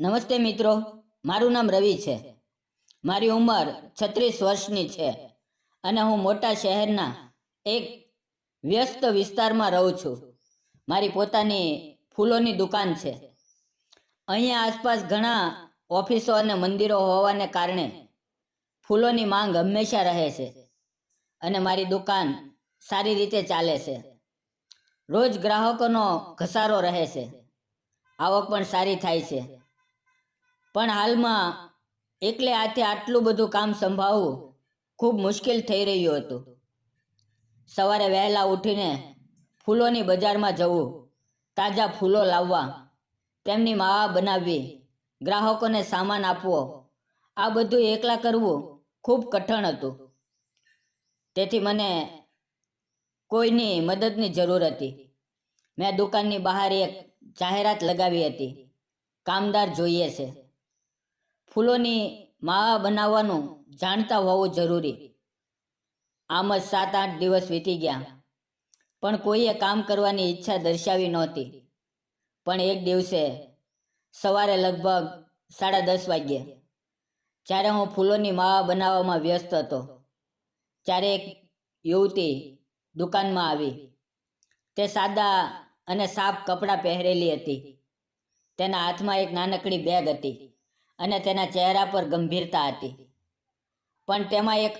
નમસ્તે મિત્રો, મારું નામ રવિ છે. મારી ઉંમર છત્રીસ વર્ષની છે અને હું મોટા શહેરના એક વ્યસ્ત વિસ્તારમાં રહું છું. મારી પોતાની ફૂલોની દુકાન છે. અહીંયા આસપાસ ઘણા ઓફિસો અને મંદિરો હોવાને કારણે ફૂલોની માંગ હંમેશા રહે છે અને મારી દુકાન સારી રીતે ચાલે છે. રોજ ગ્રાહકોનો ઘસારો રહે છે. આવક પણ સારી થાય છે. પણ હાલમાં એકલે હાથે આટલું બધું કામ સંભાળવું ખૂબ મુશ્કેલ થઈ રહ્યું હતું. સવારે વહેલા ઉઠીને ફૂલોની બજારમાં જવું, તાજા ફૂલો લાવવા, તેમની માવા બનાવવી, ગ્રાહકોને સામાન આપવો, આ બધું એકલા કરવું ખૂબ કઠણ હતું. તેથી મને કોઈની મદદની જરૂર હતી. મેં દુકાનની બહાર એક જાહેરાત લગાવી હતી. કામદાર જોઈએ છે. ફૂલોની માળા બનાવવાનું જાણતા હોવું જરૂરી. આમ જ સાત આઠ દિવસ વીતી ગયા, પણ કોઈએ કામ કરવાની ઈચ્છા દર્શાવી નહોતી. પણ એક દિવસે સવારે લગભગ સાડા દસ વાગ્યે, જ્યારે હું ફૂલોની માળા બનાવવામાં વ્યસ્ત હતો, ત્યારે એક યુવતી દુકાનમાં આવી. તે સાદા અને સાફ કપડાં પહેરેલી હતી. તેના હાથમાં એક નાનકડી બેગ હતી. અને તેના ચહેરા પર ગંભીરતા હતી. પણ તેમાં એક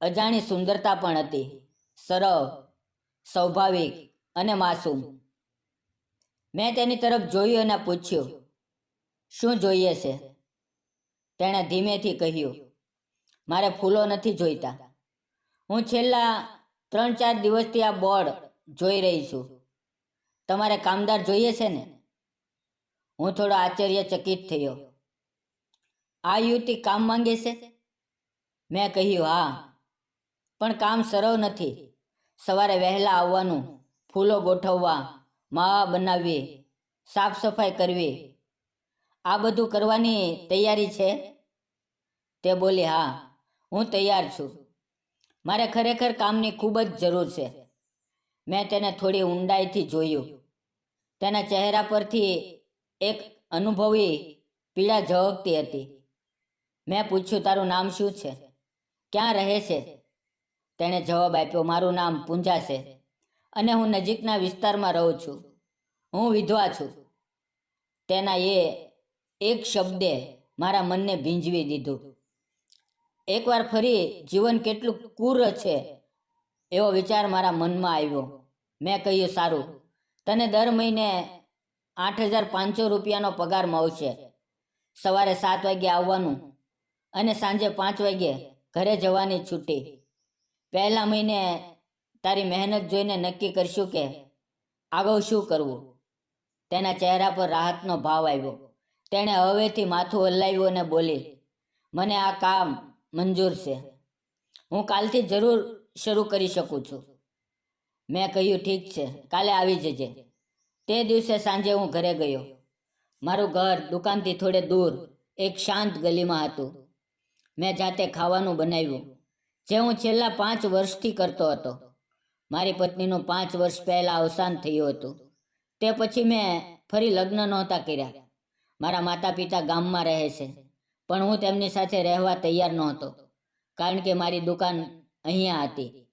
અજાણી સુંદરતા પણ હતી. સરળ, સ્વાભાવિક અને માસૂમ. મેં તેની તરફ જોયું અને પૂછ્યું, શું જોઈએ છે? તેણે ધીમેથી કહ્યું, મારે ફૂલો નથી જોઈતા. હું છેલ્લા ત્રણ ચાર દિવસથી આ બોર્ડ જોઈ રહી છું. તમારે કામદાર જોઈએ છે ને? હું થોડો આશ્ચર્યચકિત થયો. આ યુવતી કામ માંગે છે? મેં કહ્યું, હા. પણ કામ સરળ નથી. સવારે વહેલા આવવાનું, ફૂલો ગોઠવવા, માવા બનાવવી સાફ સફાઈ કરવી. આ બધું કરવાની તૈયારી છે? તે બોલી, હા, હું તૈયાર છું. મારે ખરેખર કામની ખૂબ જ જરૂર છે. મેં તેને થોડી ઊંડાઈથી જોયું. તેના ચહેરા પરથી એક અનુભવી પીડા ઝળકતી હતી. મેં પૂછ્યું, તારું નામ શું છે? ક્યાં રહે છે? તેણે જવાબ આપ્યો, મારું નામ પૂંજા છે અને હું નજીકના વિસ્તારમાં રહું છું. હું વિધવા છું. તેના એ એક શબ્દે મારા મનને ભીંજવી દીધું. એકવાર ફરી જીવન કેટલું ક્રૂર છે? એવો વિચાર મારા મનમાં આવ્યો. મેં કહ્યું, સારું, તને દર મહિને આઠ હજાર પાંચસો રૂપિયાનો પગાર મળશે. સવારે સાત વાગે આવવાનું. અને સાંજે પાંચ વાગે ઘરે જવાની છૂટી પહેલા મહિને તારી મહેનત જોઈને નક્કી કરશું કે આગળ શું કરવું. તેના ચહેરા પર રાહતનો ભાવ આવ્યો. તેણે હવેથી માથું હલાવ્યું અને બોલી, મને આ કામ મંજૂર છે. હું કાલથી જરૂર શરૂ કરી શકું છું. મેં કહ્યું, ઠીક છે, કાલે આવી જજે. તે દિવસે સાંજે હું ઘરે ગયો. મારું ઘર દુકાનથી થોડે દૂર, એક શાંત ગલીમાં હતું. મેં જાતે ખાવાનું બનાવ્યું. જે હું છેલ્લા પાંચ વર્ષથી કરતો હતો. મારી પત્નીનું પાંચ વર્ષ પહેલાં અવસાન થયું હતું. તે પછી મેં ફરી લગ્ન નહોતા કર્યા. મારા માતા પિતા ગામમાં રહે છે. પણ હું તેમની સાથે રહેવા તૈયાર નહોતો. કારણ કે મારી દુકાન અહીંયા હતી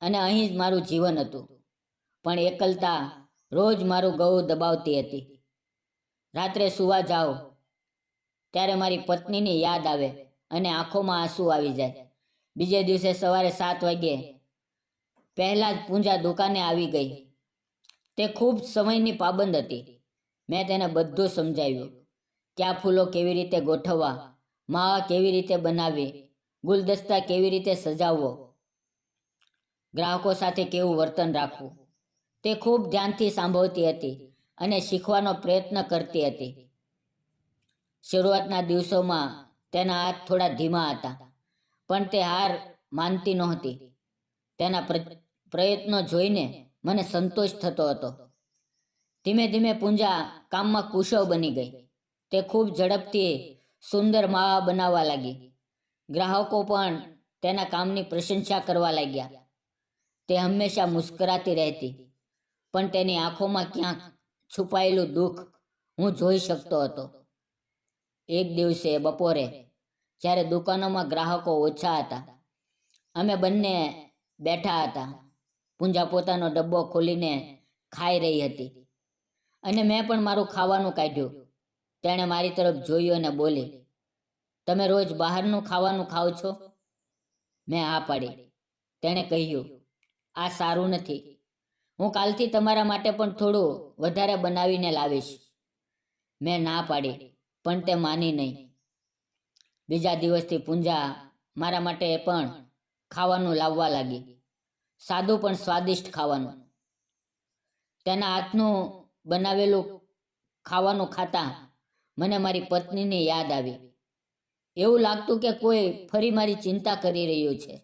અને અહીં જ મારું જીવન હતું. પણ એકલતા રોજ મારું ગૌ દબાવતી હતી. રાત્રે સુવા જાઓ, ત્યારે મારી પત્નીની યાદ આવે. અને આંખોમાં આંસુ આવી જાય. બીજે દિવસે સવારે સાત વાગ્યે પહેલાં જ પૂંજા દુકાને આવી ગઈ. તે ખૂબ સમયની પાબંદ હતી. મેં તેને બધું સમજાવ્યું. ક્યાં ફૂલો કેવી રીતે ગોઠવવા, માવા કેવી રીતે બનાવવી, ગુલદસ્તા કેવી રીતે સજાવવો. ગ્રાહકો સાથે કેવું વર્તન રાખવું. તે ખૂબ ધ્યાનથી સાંભળતી હતી અને શીખવાનો પ્રયત્ન કરતી હતી. શરૂઆતના દિવસોમાં તેના હાથ થોડા ધીમા હતા, પણ તે હાર માનતી નહોતી. તેના પ્રયત્નો જોઈને મને સંતોષ થતો હતો. ધીમે ધીમે પૂંજા કામમાં કુશળ બની ગઈ. તે ખૂબ ઝડપથી સુંદર માવા બનાવવા લાગી. ગ્રાહકો પણ તેના કામની પ્રશંસા કરવા લાગ્યા. તે હંમેશા મુસ્કરાતી રહેતી, પણ તેની આંખોમાં ક્યાંક છુપાયેલું દુઃખ હું જોઈ શકતો હતો. એક દિવસે બપોરે, જ્યારે દુકાનોમાં ગ્રાહકો ઓછા હતા. અમે બંને બેઠા હતા. પૂંજા પોતાનો ડબ્બો ખોલીને ખાઈ રહી હતી. અને મેં પણ મારું ખાવાનું કાઢ્યું. તેણે મારી તરફ જોયું અને બોલી, તમે રોજ બહારનું ખાવાનું ખાઓ છો? મેં હા પાડી. તેણે કહ્યું, આ સારું નથી. હું કાલથી તમારા માટે પણ થોડું વધારે બનાવીને લાવીશ. મેં ના પાડી. પણ તે માની નહીં. બીજા દિવસથી પૂંજા મારા માટે પણ ખાવાનું લાવવા લાગી. સાદું પણ સ્વાદિષ્ટ ખાવાનું. તેના હાથનું બનાવેલું ખાવાનું ખાતા મને મારી પત્નીની યાદ આવી. એવું લાગતું કે કોઈ ફરી મારી ચિંતા કરી રહ્યું છે.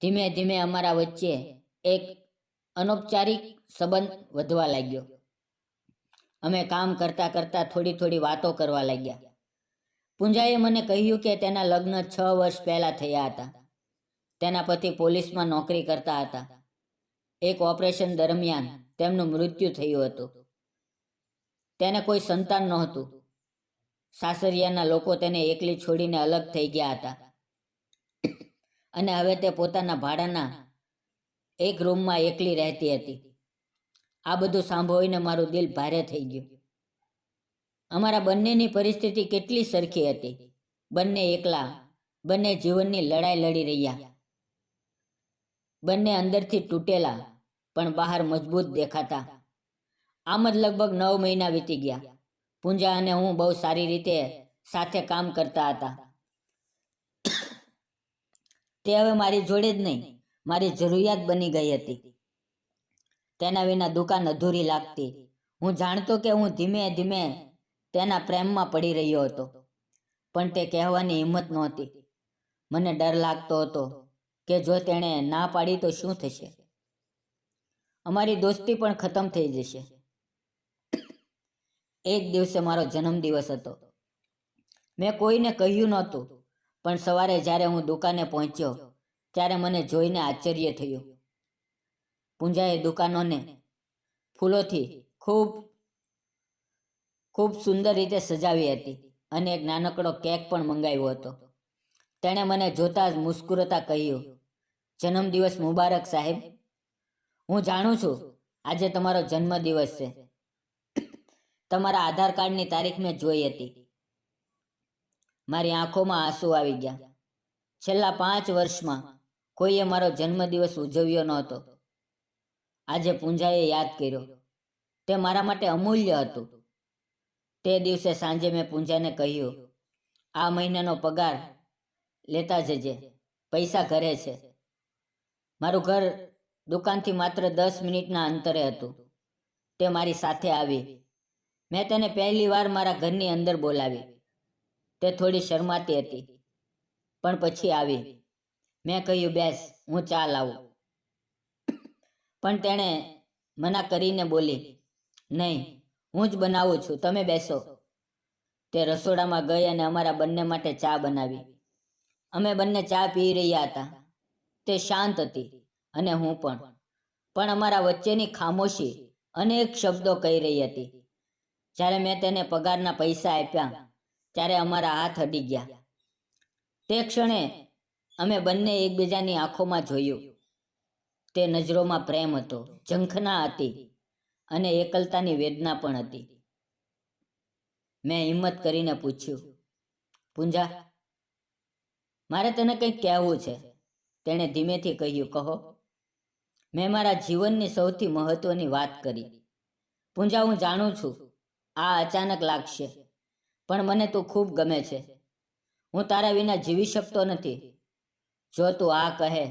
ધીમે ધીમે અમારા વચ્ચે એક અનૌપચારિક સંબંધ વધવા લાગ્યો. અમે કામ કરતા કરતા થોડી થોડી વાતો કરવા લાગ્યા. પૂંજાએ મને કહ્યું કે તેના લગ્ન છ વર્ષ પહેલા થયા હતા. તેના પતિ પોલીસમાં નોકરી કરતા હતા. એક ઓપરેશન દરમિયાન તેમનું મૃત્યુ થયું હતું. તેને કોઈ સંતાન નહોતું. સાસરિયાના લોકો તેને એકલી છોડીને અલગ થઈ ગયા હતા. અને હવે તે પોતાના ભાડાના એક રૂમમાં એકલી રહેતી હતી. આ બધું સાંભળીને મારું દિલ ભારે થઈ ગયું. અમારા બંનેની પરિસ્થિતિ કેટલી સરખી હતી. બંને એકલા, બંને જીવનની લડાઈ લડી રહ્યા. બંને અંદરથી તૂટેલા, પણ બહાર મજબૂત દેખાતા. આમ જ લગભગ નવ મહિના વીતી ગયા. પૂંજા અને હું બહુ સારી રીતે સાથે કામ કરતા હતા. તે હવે મારી જોડે જ નહીં, મારી જરૂરિયાત બની ગઈ હતી. તેના વિના દુકાન અધૂરી લાગતી. હું જાણતો કે હું ધીમે ધીમે તેના પ્રેમમાં પડી રહ્યો હતો. પણ તે કહેવાની હિંમત નહોતી. મને ડર લાગતો હતો કે જો તેણે ના પાડી તો શું થશે? અમારી દોસ્તી પણ ખતમ થઈ જશે. એક દિવસે મારો જન્મદિવસ હતો. મેં કોઈને કહ્યું નહોતું, પણ સવારે જ્યારે હું દુકાને પહોંચ્યો, ત્યારે મને જોઈને આશ્ચર્ય થયું. પૂંજાએ દુકાનોને ફૂલોથી ખૂબ ખૂબ સુંદર રીતે સજાવી હતી અને એક નાનકડો કેક પણ મંગાવ્યો હતો. તેણે મને જોતા જ મુસ્કુરતા કહ્યું, જન્મદિવસ મુબારક સાહેબ. હું જાણું છું આજે તમારો જન્મદિવસ છે. તમારા આધાર કાર્ડની તારીખ મેં જોઈ હતી. મારી આંખોમાં આંસુ આવી ગયા. છેલ્લા પાંચ વર્ષમાં કોઈએ મારો જન્મદિવસ ઉજવ્યો નહોતો. આજે પૂંજાએ યાદ કર્યો. તે મારા માટે અમૂલ્ય હતું. તે દિવસે સાંજે મેં પૂંજાને કહ્યું, આ મહિનાનો પગાર લેતા જજે. પૈસા ઘરે છે. મારું ઘર દુકાનથી માત્ર દસ મિનિટના અંતરે હતું. તે મારી સાથે આવી. મેં તેને પહેલી વાર મારા ઘરની અંદર બોલાવી. તે થોડી શરમાતી હતી. પણ પછી આવી. મેં કહ્યું, બેસ, હું ચા લાવું. પણ તેણે મના કરીને બોલી, નહીં, હું જ બનાવું છું, તમે બેસો. તે રસોડામાં ગઈ અને અમારા બંને માટે ચા બનાવી. અમે બંને ચા પી રહ્યા હતા. તે શાંત હતી અને હું પણ. પણ અમારા વચ્ચેની ખામોશી અનેક શબ્દો કહી રહી હતી. જ્યારે મેં તેને પગારના પૈસા આપ્યા, ત્યારે અમારા હાથ અડી ગયા. તે ક્ષણે અમે બંને એકબીજાની આંખોમાં જોયું. તે નજરોમાં પ્રેમ હતો, ઝંખના હતી અને એકલતાની વેદના પણ હતી. મેં હિંમત કરીને પૂછ્યું, પૂંજા, મારે તને કંઈક કહેવું છે. તેણે ધીમેથી કહ્યું, કહો. મેં મારા જીવનની સૌથી મહત્વની વાત કરી. પૂંજા, હું જાણું છું, આ અચાનક લાગશે, પણ મને તું ખૂબ ગમે છે. હું તારા વિના જીવી શકતો નથી. જો તું આ કહે,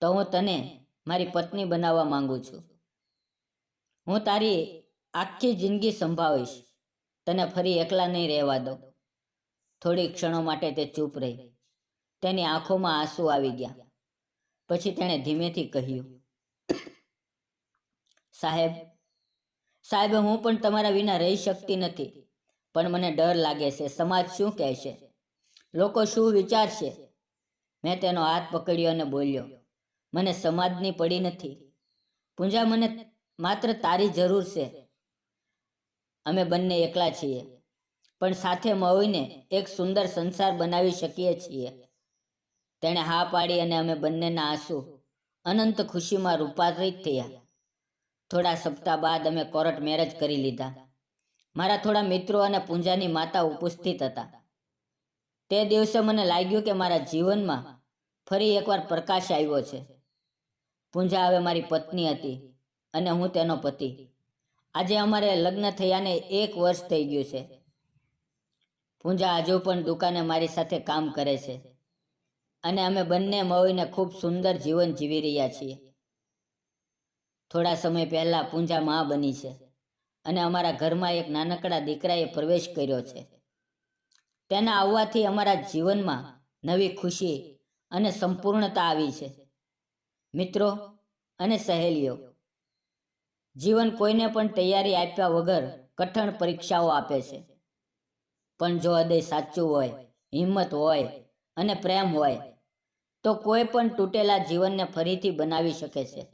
તો હું તને મારી પત્ની બનાવવા માંગુ છું. હું તારી આખી જિંદગી સંભાળીશ. તને ફરી એકલા નહીં રહેવા દઉં. થોડી ક્ષણો માટે તે ચૂપ રહી. તેની આંખોમાં આંસુ આવી ગયા. પછી તેણે ધીમેથી કહ્યું, સાહેબ સાહેબ, હું પણ તમારા વિના રહી શકતી નથી, પણ મને ડર લાગે છે. સમાજ શું કહેશે લોકો શું વિચારશે? મેં તેનો હાથ પકડ્યો અને બોલ્યો મને સમાજની પડી નથી. પૂંજા મને માત્ર તારી જરૂર છે. અમે બંને એકલા છીએ. પણ સાથે મળીને એક સુંદર સંસાર બનાવી શકીએ છીએ. તેણે હા પાડી અને અમે બંનેના આંસુ અનંત ખુશીમાં રૂપાંતરિત થયા. થોડા સપ્તાહ બાદ અમે કોર્ટ મેરેજ કરી લીધા. મારા થોડા મિત્રો અને પૂંજાની માતા ઉપસ્થિત હતા. તે દિવસે મને લાગ્યું કે મારા જીવનમાં ફરી એકવાર પ્રકાશ આવ્યો છે. પૂંજા હવે મારી પત્ની હતી અને હું તેનો પતિ. આજે અમારે લગ્ન થયાને એક વર્ષ થઈ ગયું છે. પૂંજા હજુ પણ દુકાને મારી સાથે કામ કરે છે અને અમે બંને મળીને ખૂબ સુંદર જીવન જીવી રહ્યા છીએ. થોડા સમય પહેલાં પૂંજા મા બની છે અને અમારા ઘરમાં એક નાનકડા દીકરાએ પ્રવેશ કર્યો છે. તેના આવવાથી અમારા જીવનમાં નવી ખુશી અને સંપૂર્ણતા આવી છે. મિત્રો અને સહેલીઓ, જીવન કોઈને પણ તૈયારી આપ્યા વગર કઠણ પરીક્ષાઓ આપે છે. પણ જો હૃદય સાચું હોય, હિંમત હોય અને પ્રેમ હોય, તો કોઈ પણ તૂટેલા જીવનને ફરીથી બનાવી શકે છે.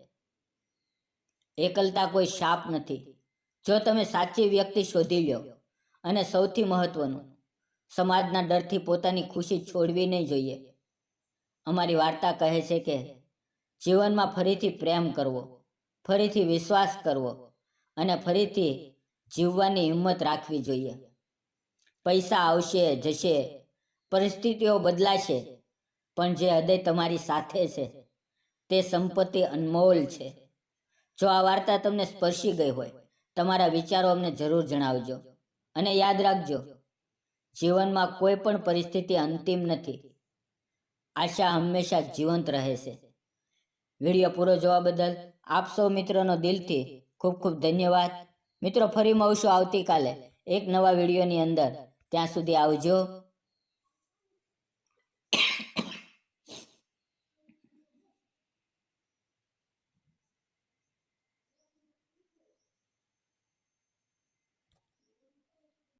એકલતા કોઈ શાપ નથી. જો તમે સાચી વ્યક્તિ શોધી લો અને સૌથી મહત્વનું, સમાજના ડરથી પોતાની ખુશી છોડવી નહીં જોઈએ. અમારી વાર્તા કહે છે કે જીવનમાં ફરીથી પ્રેમ કરવો, ફરીથી વિશ્વાસ કરવો અને ફરીથી જીવવાની હિંમત રાખવી જોઈએ. પૈસા આવશે, જશે, પરિસ્થિતિઓ બદલાશે, પણ જે હૃદય તમારી સાથે છે, તે સંપત્તિ અનમોલ છે. જો આ વાર્તા તમને સ્પર્શી ગઈ હોય, તમારા વિચારો અમને જરૂર જણાવજો અને યાદ રાખજો, જીવનમાં કોઈ પણ પરિસ્થિતિ અંતિમ નથી. આશા હંમેશા જીવંત રહે છે. વીડિયો પૂરો જોવા બદલ આપ સૌ મિત્રોનો દિલથી ખૂબ ખૂબ ધન્યવાદ. મિત્રો, ફરી મળશું આવતીકાલે એક નવા વિડીયોની અંદર. ત્યાં સુધી આવજો.